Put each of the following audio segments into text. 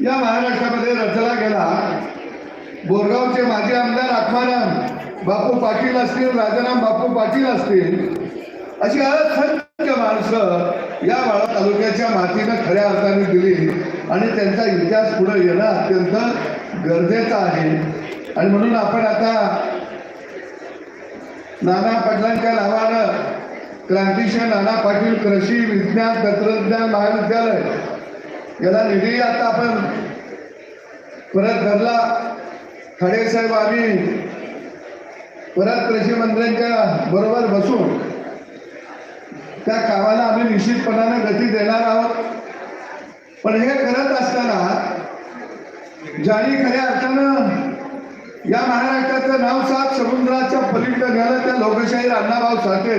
या महाराष्ट्रामध्ये रचला गेला. बोरगावचे माजी आमदार आत्माराम बापू पाटील असतील राजाराम बापू पाटील असतील अशी असंख्य माणसं या बाळा तालुक्याच्या मातीनं खऱ्या अर्थाने दिली आणि त्यांचा इतिहास पुढे येणं अत्यंत गरजेचं आहे. आणि म्हणून आपण आता नाना पाटलांच्या नावानं क्रांतिशय नाना पाटील कृषी विज्ञान तंत्रज्ञान महाविद्यालय याला निधी आता आपण. परत धरला खडेसाहेब आम्ही परत कृषी मंत्र्यांच्या बरोबर बसून त्या कामाला आम्ही निश्चितपणाने गती देणार आहोत. पण हे करत असताना ज्यांनी खऱ्या अर्थानं या महाराष्ट्राचं नाव सात समुद्राच्या पलीकडे गेलं त्या लोकशाही अण्णाभाऊ साठे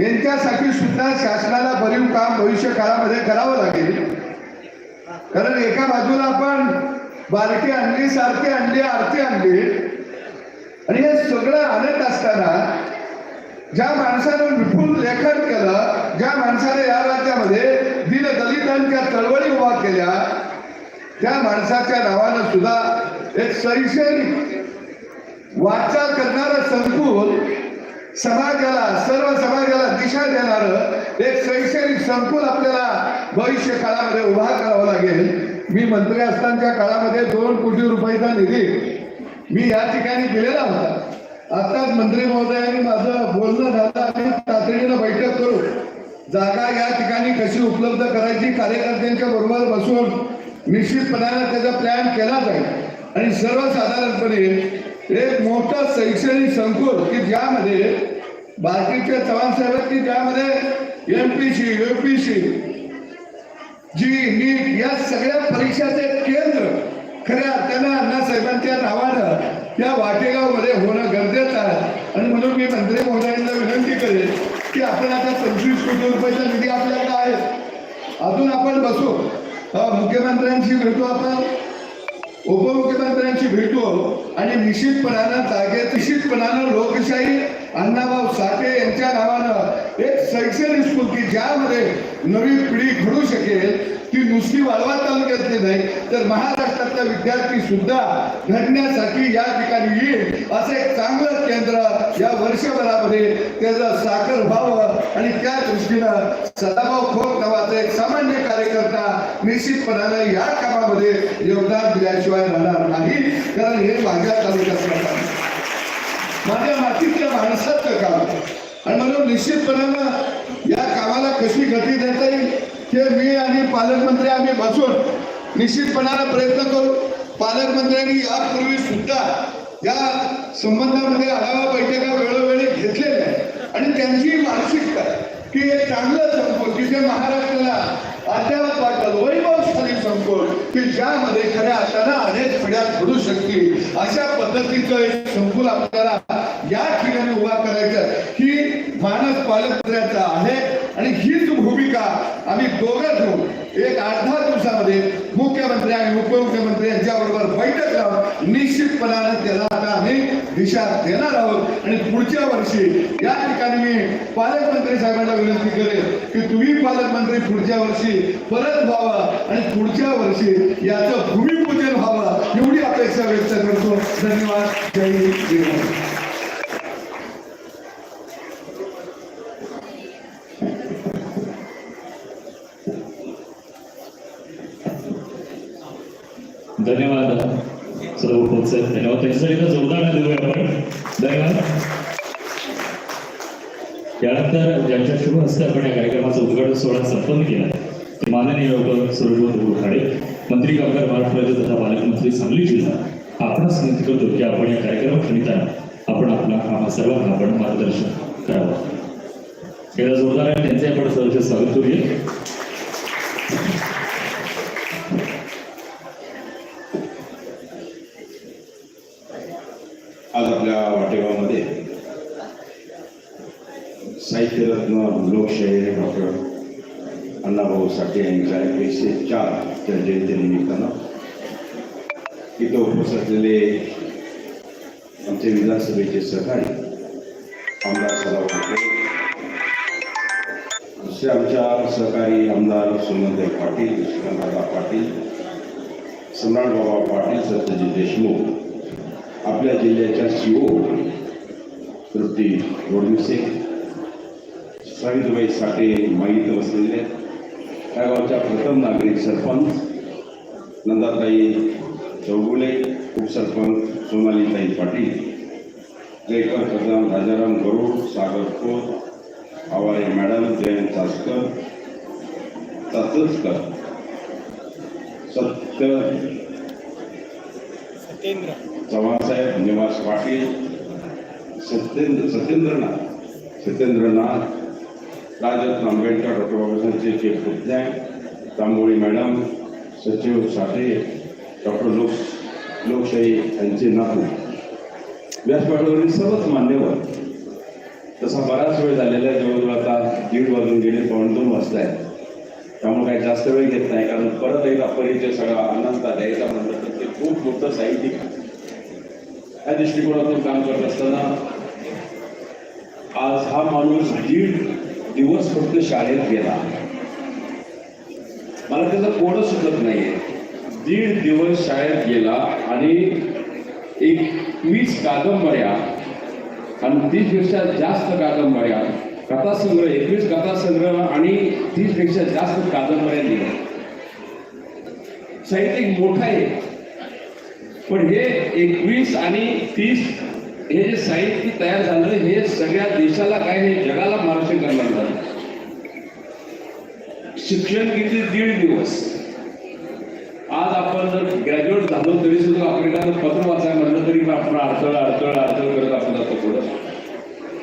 यांच्यासाठी सुद्धा शासनाला भरीव काम भविष्य काळामध्ये करावं लागेल. कारण एका बाजूला आपण बारकी आणली सारखी आणली आरती आणली. आणि हे सगळं आणत असताना ज्या माणसानं विपुल लेखन केलं ज्या माणसाने या राज्यामध्ये दीन दलितांच्या चळवळी उभा केल्या त्या माणसाच्या नावानं सुद्धा एक शैक्षणिक वाटचाल करणारं संकुल समाजाला सर्व समाजाला दिशा देणारं एक शैक्षणिक संकुल आपल्याला भविष्य काळामध्ये उभा करावा लागेल. मी मंत्री असतानाच्या काळामध्ये दोन कोटी रुपयाचा निधी मी या ठिकाणी दिलेला होता. आताच मंत्री महोदयांनी माझं बोलणं झालं आणि तातडीनं बैठक करू जागा या ठिकाणी कशी उपलब्ध करायची कार्यकर्त्यांच्या बरोबर बसून निश्चितपणानं त्याचा प्लॅन केला जाईल. आणि सर्वसाधारणपणे एक मोठं शैक्षणिक संकुल की ज्यामध्ये बाकीचे चव्हाण साहेब की ज्यामध्ये एमपीसी युपीसी जी नीट या सगळ्या परीक्षाचे केंद्र खऱ्या अर्थानं अण्णासाहेबांच्या नावानं वाटेगाव वाटेगावमध्ये होणं गरजेचं आहे. आणि म्हणून मी मंत्री महोदयांना विनंती करेन की आपण आता पंचवीस कोटी रुपयाचा निधी आपल्याकडे आहे. अजून आपण बसू. मुख्यमंत्र्यांशी भेटू आपण. उपमुख्यमंत्र्यांची भेटून आणि निश्चितपणानं जागेत निश्चितपणानं लोकशाही अण्णाभाऊ साठे यांच्या नावानं एक शैक्षणिक स्कूल की ज्यामध्ये नवी पिढी घडू शकेल ती नुसती वाळवा तालुक्यातली नाही तर महाराष्ट्रातला विद्यार्थी सुद्धा घडण्यासाठी या ठिकाणी येईल असं एक चांगलं केंद्र या वर्षभरामध्ये त्याचं साखर व्हावं आणि त्या दृष्टीनं सदाभाऊ खोत नावाचा एक सामान्य कार्यकर्ता निश्चितपणाने या कामामध्ये योगदान दिल्याशिवाय राहणार नाही. कारण हे माझ्या तालुक्यातलं काम माझ्या मातीतल्या माणसाचं काम आणि म्हणून निश्चितपणानं या कामाला कशी गती देता येईल हे मी आणि पालकमंत्री आम्ही बसून निश्चितपणानं प्रयत्न करू. पालकमंत्र्यांनी यापूर्वी सुद्धा या संबंधामध्ये आढावा बैठका वेळोवेळी घेतलेल्या आणि त्यांची मानसिकता की हे चांगलं संकुल की जे महाराष्ट्राला अद्यावत वाटलं वैभवशाली संकुल की ज्यामध्ये खऱ्या अर्थानं अनेक पिढ्या घडू शकतील. अशा पद्धतीचं एक संकुल आपल्याला या ठिकाणी उभा करायचं ही मानस पालक आहे. आणि हीच भूमिका आम्ही दोघं घेऊ एक आठ दहा दिवसामध्ये मुख्यमंत्री आणि उपमुख्यमंत्री यांच्याबरोबर बैठक लावून निश्चितपणाने त्याला आता आम्ही दिशा देणार आहोत. आणि पुढच्या वर्षी या ठिकाणी मी पालकमंत्री साहेबांना विनंती करेल की तुम्ही पालकमंत्री पुढच्या वर्षी परत व्हावं आणि पुढच्या वर्षी याचं भूमिपूजन व्हावं एवढी अपेक्षा व्यक्त करतो. धन्यवाद. जय हिंद. धन्यवाद सर्व उपस्थित धन्यवाद. त्यांच्यासाठी जोरदार देऊया आपण. धन्यवाद. यानंतर ज्यांच्या शुभ हस्ते आपण या कार्यक्रमाचा उद्घाटन सोहळा संपन्न केला ते माननीय डॉक्टर सुरजभाऊ खाडे मंत्री कामगार महाराष्ट्र राज्य तथा पालकमंत्री सांगली जिल्हा. आपणास विनंती करतो की आपण या कार्यक्रमाकरिता आपण आपला आम्हा सर्वांना आपण मार्गदर्शन करावं. याला जोरदार आहे. त्यांचे आपण सहर्ष स्वागत करूया. साहित्यरत्न लोकशाहीर डॉक्टर अण्णाभाऊ साठे यांच्या एकशे चारच्या जयंतीनिमित्तानं इथं उपस्थित असलेले आमचे विधानसभेचे सहकारी आमदार सराव दुसरे आमच्या सहकारी आमदार सुमनदेव पाटील श्रीकांतदादा पाटील सम्राटबाबा पाटील सत्यजित देशमुख आपल्या जिल्ह्याच्या सीओ तृप्ती रोडमिसे सावित्रीबाई साठे माहीत बसलेले आहेत. या गावच्या प्रथम नागरिक सरपंच नंदाताई चौगुले उपसरपंच सोनालीताई पाटील जयकर प्रधान राजाराम गरुड सागर खोत आवाळे मॅडम जयंत चासकर चाचसकर सत्य चव्हाणसाहेब निवास पाटील सत्येंद्र सत्येंद्रनाथ सत्येंद्रनाथ राजरत्न आंबेडकर डॉक्टर बाबासाहेबचे पुतण्या तांबोळी मॅडम सचिव साठे डॉक्टर लोक लोकशाही यांचे नातू. व्यासपीठावरील सर्वच मान्यवर. तसा बराच वेळ झालेला आहे जवळजवळ आता दीड वाजून गेले पाऊण दोन वाजता आहे त्यामुळे काही जास्त वेळ घेत नाही कारण परत एकदा परिचय सगळा अनंता द्यायचा म्हणलं तर ते खूप मोठं साहित्यिक. या दृष्टिकोनातून काम करत असताना आज हा माणूस दीड दिवस फक्त शाळेत गेला. मला त्याचं कोण सुचत नाहीये. दीड दिवस शाळेत गेला आणि एकवीस कादंबऱ्या आणि तीसपेक्षा जास्त कादंबऱ्या कथासंग्रह एकवीस कथासंग्रह आणि तीसपेक्षा जास्त कादंबऱ्या लिहिल्या. साहित्यिक मोठा आहे. पण हे एकवीस आणि तीस हे जे साहित्य तयार झालं हे सगळ्या देशाला काय नाही जगाला मार्गदर्शन करणार झालं. शिक्षण किती? दीड दिवस. आज आपण जर ग्रॅज्युएट झालो तरी सुद्धा आपल्याला पत्र वाचायला म्हटलं तरी आपण अडथळ अडथळ अडथळ करत आपण जातो पुढं.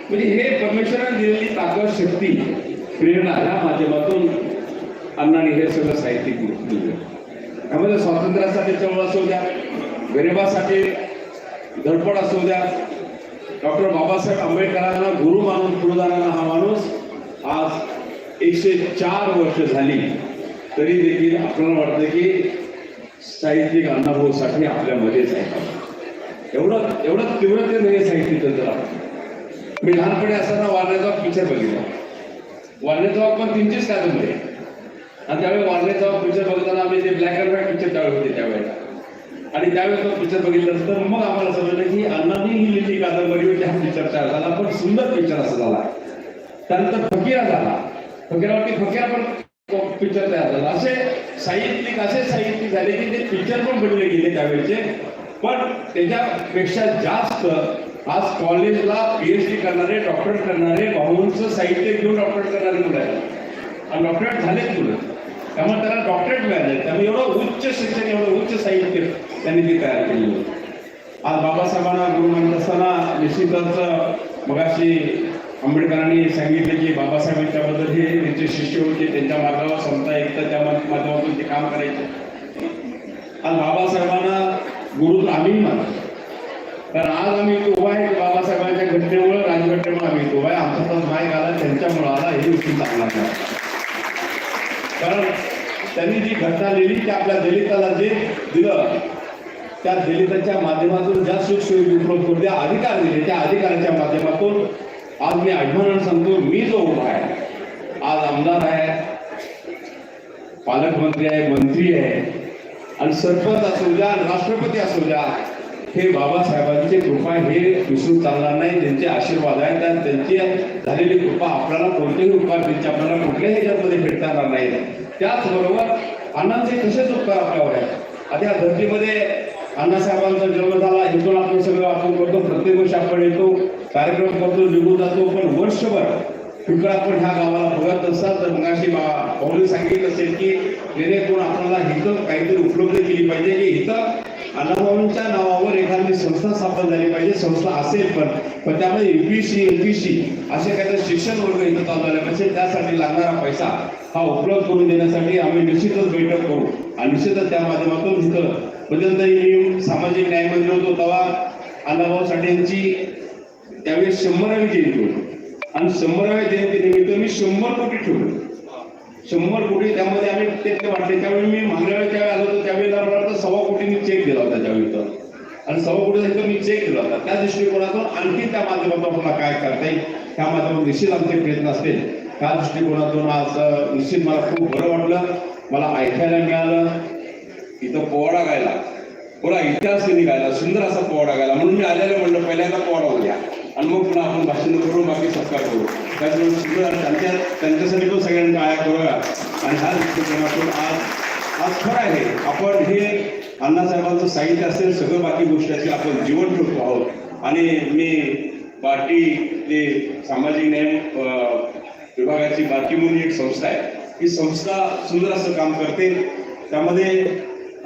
म्हणजे हे परमेश्वराने दिलेली ताकद शक्ती प्रेरणा ह्या माध्यमातून अण्णाने हे सगळं साहित्य दिलं. त्यामध्ये स्वातंत्र्यासाठी चळवळ असू द्या गरिबासाठी धडपड असू द्या डॉक्टर बाबासाहेब आंबेडकरांना गुरु मानून पुढे जाणारा हा माणूस आज एकशे चार वर्ष झाली. तरी देखील आपल्याला वाटतं की साहित्यिक अण्णाभाऊसाठी आपल्यामध्येच आहे. एवढं एवढं तीव्रतेने हे साहित्य त्यांचं मी लहानपणी असताना वारण्याचा पिक्चर बघितला. वारण्याचा पण तीनचीच कादंबरी आहे. आणि त्यावेळी वारण्याचा पिक्चर बघताना आम्ही ते ब्लॅक अँड व्हाईट पिक्चर त्यावेळी होते त्यावेळेला. आणि त्यावेळेस तो पिक्चर तर मग आम्हाला समजलं की अण्णांनी ही कादंबरी होती हा पिक्चर तयार झाला. पण सुंदर पिक्चर असा झाला. त्यानंतर फकीरा झाला. फकीरावरती फकीरा पण पिक्चर तयार झाला. असे साहित्यिक असे साहित्यिक झाले की ते पिक्चर पण बनले गेले त्यावेळेचे. पण त्याच्यापेक्षा जास्त आज कॉलेजला पीएचडी करणारे डॉक्टरेट करणारे भाऊंचं साहित्य घेऊन डॉक्टरेट करणारे मुलं आहेत. आणि डॉक्टरेट झालेत मुलं. त्यामुळे त्यांना डॉक्टरेट मिळाले. त्यामुळे एवढं उच्च शिक्षण एवढं उच्च साहित्य त्यांनी ती तयार केली. आज बाबासाहेबांना गुरु म्हणत असताना निश्चितच मगाशी आंबेडकरांनी सांगितले की बाबासाहेबांच्याबद्दल हे त्यांचे शिष्य होते त्यांच्या मार्गावर समता एकता त्या माध्यमातून ते काम करायचे. आज बाबासाहेबांना गुरु आम्ही मानतो. तर आज आम्ही तो उभा आहे बाबासाहेबांच्या घटनेमुळे राजघटनेमुळे आम्ही तो उभा आहे. आमचा तर माय आला त्यांच्यामुळे आला हे गोष्टी चांगला कारण त्यांनी जी घटना लिहिली ती आपल्या दलिताला जे दिलं त्या दलिताच्या माध्यमातून ज्या सुखसोयी उपलब्ध करून त्या अधिकार दिले त्या अधिकाराच्या माध्यमातून आज मी अभिमानानं सांगतो मी जो उभा आहे आज आमदार आहे पालकमंत्री आहे मंत्री आहे आणि सरपंच असू द्या राष्ट्रपती असू द्या हे बाबासाहेबांची कृपा हे विसरून चालणार नाही त्यांचे आशीर्वाद आहेत आणि त्यांची झालेली कृपा आपल्याला कोणतेही उपकार त्यांचे आपल्याला कुठल्याही ह्याच्यामध्ये भेटता येणार नाही. त्याचबरोबर अण्णांचे तसेच उपकार आपल्यावर आहेत आता या धर्तीमध्ये अण्णासाहेबांचा जन्म झाला इथून आपण सगळं आपण करतो प्रत्येक वर्षी आपण येतो कार्यक्रम करतो निघून जातो पण वर्षभर इकडं आपण ह्या गावाला बघत असतात. तर मगाशी पाहुणे सांगितलं असेल की जेणेकरून आपल्याला इथं काहीतरी उपलब्ध केली पाहिजे की इथं अण्णाभाऊंच्या नावावर एखादी संस्था स्थापन झाली पाहिजे संस्था असेल पण पण त्यामध्ये युपीसी एलपीसी असे काहीतरी शिक्षण वर्ग इथं चालू झाले पाहिजे. त्यासाठी लागणारा पैसा हा उपलब्ध करून देण्यासाठी आम्ही निश्चितच बैठक करू. आणि निश्चितच त्या माध्यमातून इथं मध्यंतरी मी सामाजिक न्याय मंत्री होतो तेव्हा अण्णाभाऊ साठे यांची त्यावेळेस शंभरावी जयंती होती. आणि शंभराव्या जयंतीनिमित्त मी शंभर कोटी ठेवले. शंभर कोटी त्यामध्ये आम्ही ते वाटले. त्यावेळी मी मागल्या त्यावेळी आलो होतो. त्यावेळेला मला वाटतं सव्वा कोटींनी चेक दिला होता त्यावेळी तर. आणि सव्वा कोटीचा मी चेक दिला होता. त्या दृष्टिकोनातून आणखी त्या माध्यमातून आपल्याला काय करता येईल त्या माध्यमातून निश्चित आमचे प्रयत्न असतील. त्या दृष्टिकोनातून आज निश्चित मला खूप बरं वाटलं. मला ऐकायला मिळालं. इथं पोवाडा गायला. पुरा इतिहास त्यांनी गायला सुंदर असा पोवाडा गायला. म्हणून मी आलेलं म्हणलं पहिल्यांदा पोवाडा होत्या आणि मग पुन्हा आपण भाषण करू बाकी सत्कार करू. त्याच्यामुळे सुंदर त्यांच्या त्यांच्यासाठी पण सगळ्यांनी आया करूया आणि ह्या दृष्टिकोनातून आज आज खरं आहे. आपण हे अण्णासाहेबांचं साहित्य असेल सगळं बाकी गोष्टी असेल आपण जीवन ठेवतो आहोत. आणि मी पार्टी ते सामाजिक न्याय विभागाची बार्टी म्हणून एक संस्था आहे. ही संस्था सुंदर असं काम करते. त्यामध्ये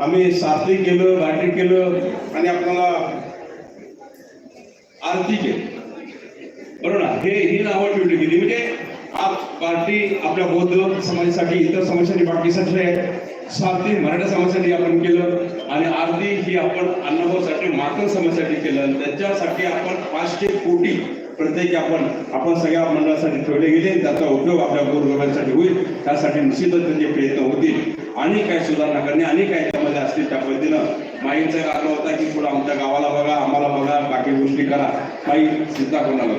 आम्ही सारथी केलं बार्टी केलं आणि आपल्याला आरती केली. बरोबर ना? हे ही नावं ठेवली गेली. म्हणजे आप पार्टी आपल्या बौद्ध समाजासाठी इतर समाजासाठी बाकीसाठी आहे. सारथी मराठा समाजासाठी आपण केलं आणि आरती ही आपण अण्णाभाऊसाठी मातन समाजासाठी केलं. त्याच्यासाठी आपण पाचशे कोटी प्रत्येकी आपण आपण सगळ्या मंडळासाठी ठेवले गेले. त्याचा उपयोग आपल्या गोरगरिबांसाठी होईल. त्यासाठी निश्चितच त्याचे प्रयत्न होतील. आणि काय सुधारणा करणे आणि काय त्यामध्ये असतील त्या पद्धतीनं माईंचा एक आग्रह होता की पुढे आमच्या गावाला बघा आम्हाला बघा बाकी गोष्टी करा. माई चिंता कोणाला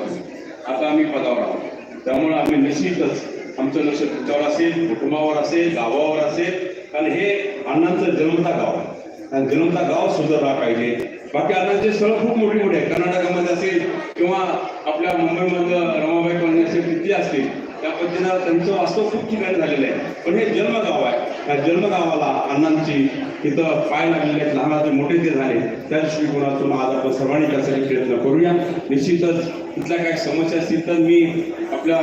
आता आम्ही पदावर आहोत. त्यामुळे आम्ही निश्चितच आमचं लक्ष तुमच्यावर असेल कुटुंबावर असेल गावावर असेल. कारण हे अण्णांचं जन्मता गाव आहे. आणि जन्मता गाव सुधारला पाहिजे. बाकी अण्णांचे स्थळ खूप मोठे मोठे आहेत. कर्नाटकामध्ये असेल किंवा आपल्या मुंबईमधलं रमाबाई कॉलनी असेल तिथे असतील त्या पद्धतीनं त्यांचं वास्तव खूप ठिकाणी झालेलं आहे. पण हे जन्मगाव आहे. त्या जन्मगावाला अण्णांची इथं पाय लागलेले आहेत. लहानाचे मोठे ते झाले त्या दृष्टिकोनातून आज आपण सर्वांनी त्यासाठी प्रयत्न करूया. निश्चितच तिथल्या काही समस्या असतील तर मी आपल्या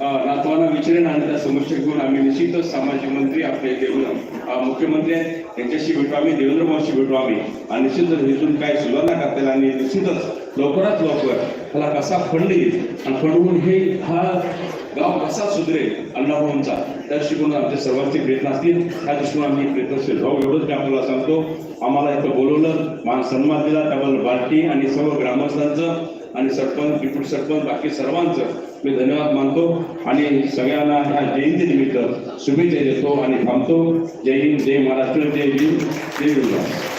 नातवांना विचारेन आणि त्या समस्या घेऊन आम्ही निश्चितच सामाजिक मंत्री आपले देवेंद्र मुख्यमंत्री आहेत. त्यांच्याशी भेटू आम्ही देवेंद्र भाऊशी भेटू आम्ही. आणि निश्चितच हेतून काय सुधारणा करता येईल आणि निश्चितच लवकरात लवकर ह्याला कसा फंड येईल आणि फंड हे हा गाव कसा सुधरेल अण्णाभाऊंचा त्या दृष्टिकोन आमचे सर्वांचे प्रयत्न असतील. त्या दृष्टीने आम्ही प्रयत्नशील भाऊ एवढंच मी आपल्याला सांगतो. आम्हाला इथं बोलवलं मान सन्मान दिला त्याबद्दल पार्टी आणि सर्व ग्रामस्थांचं आणि सरपंच डिप्युटी सरपंच बाकी सर्वांचं मी धन्यवाद मानतो. आणि सगळ्यांना ह्या जयंतीनिमित्त शुभेच्छा देतो आणि थांबतो. जय हिंद जय महाराष्ट्र जय हिंद जय विलास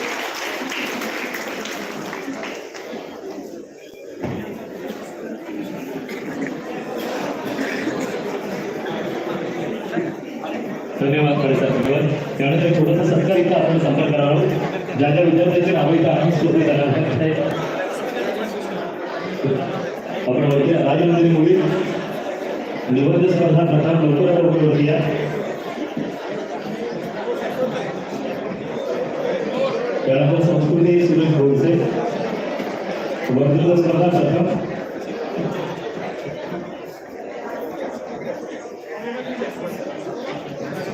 धन्यवाद खडसा धन्यवाद त्यानंतर थोडंसं सरकार इथं आपण संपर्क करावं ज्या ज्या विद्यार्थ्यांची नावं इथं आम्ही सोबत करायला आपण वरती राजनंदिनी मुली. निबंध स्पर्धा प्रथम लवकरात लवकर वरती या. त्यानंतर संस्कृती सुरेश बोलसे वक्तृत्व स्पर्धा प्रथम.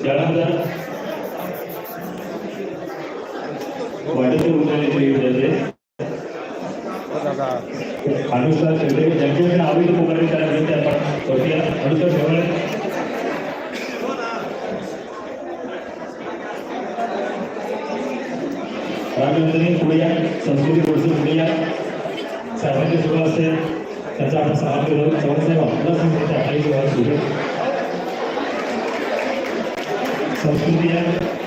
त्यानंतर वाटेचे उद्यानाचे अनुष्का पुकारले आपण अनुष्का शेवळे पुढे या संस्कृती गोडसे पुढे या. साहेबांची सुरू असेल त्याचा आपण सहा केलं चव्हाणसाहेब आपला संस्कृती अठ्ठावीस सुरू संस्कृती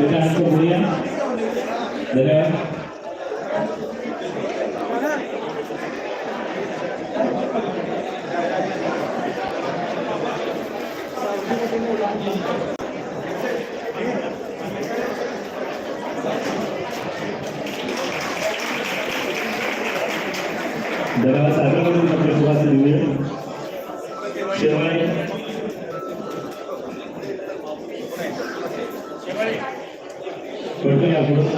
श्वेता अनुष्का पुढे या धन्यवाद धन्यवाद साहेबांकडून आपल्या सुभाष दिवे शेवाळे पडतो या पुढं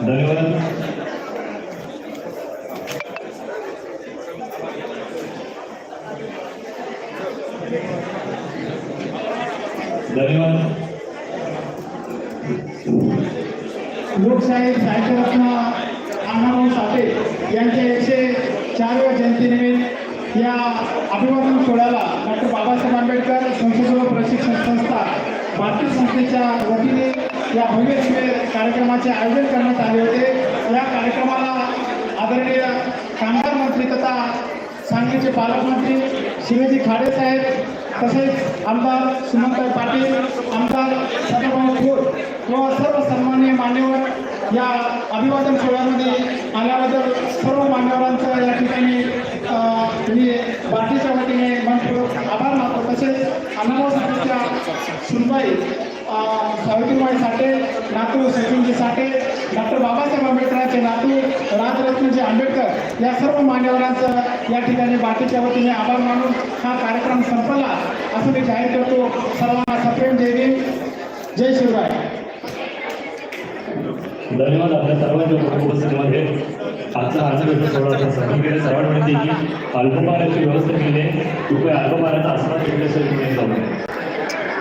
धन्यवाद धन्यवाद साहित्यरत्न अण्णाभाऊ साठे यांच्या एकशे चारव्या जयंतीनिमित्त या अभिवादन सोहळ्याला डॉक्टर बाबासाहेब आंबेडकर संशोधन प्रशिक्षण संस्था भारतीय संस्थेच्या वतीने या भव्य कार्यक्रमाचे आयोजन करण्यात आले होते. या कार्यक्रमाला आदरणीय कामगार मंत्री तथा सांगलीचे पालकमंत्री शिवाजी खाडे साहेब तसेच आमदार सुमनताई पाटील आमदार सदाभाऊ खोत व सर्व सन्माननीय मान्यवर या अभिवादन सोहळ्यामध्ये आल्याबद्दल सर्व मान्यवरांचं या ठिकाणी अ, मी पार्टीच्या वतीने मनपूर्वक आभार मानतो तसेच अण्णाभाऊ साठेच्या सुनबाई सावित्रीबाई साठे नातू सचिनजी साठे डॉक्टर बाबासाहेब आंबेडकरांचे नातू राजरत्नजी आंबेडकर या सर्व मान्यवरांचं या ठिकाणी बाकीच्या वतीने आभार मानून हा कार्यक्रम संपला. असं मी जाहीर करतो. सर्वांना सप्रेम जय भीम जय शिवराय. धन्यवाद आपल्या सर्वांच्या उपस्थितीमध्ये आजचा हास्य सोहळा सफल केले सर्वांमध्ये की व्यवस्था केली आहे. कृपया अल्पहाराचा आस्वाद घेतल्याशिवाय जाऊ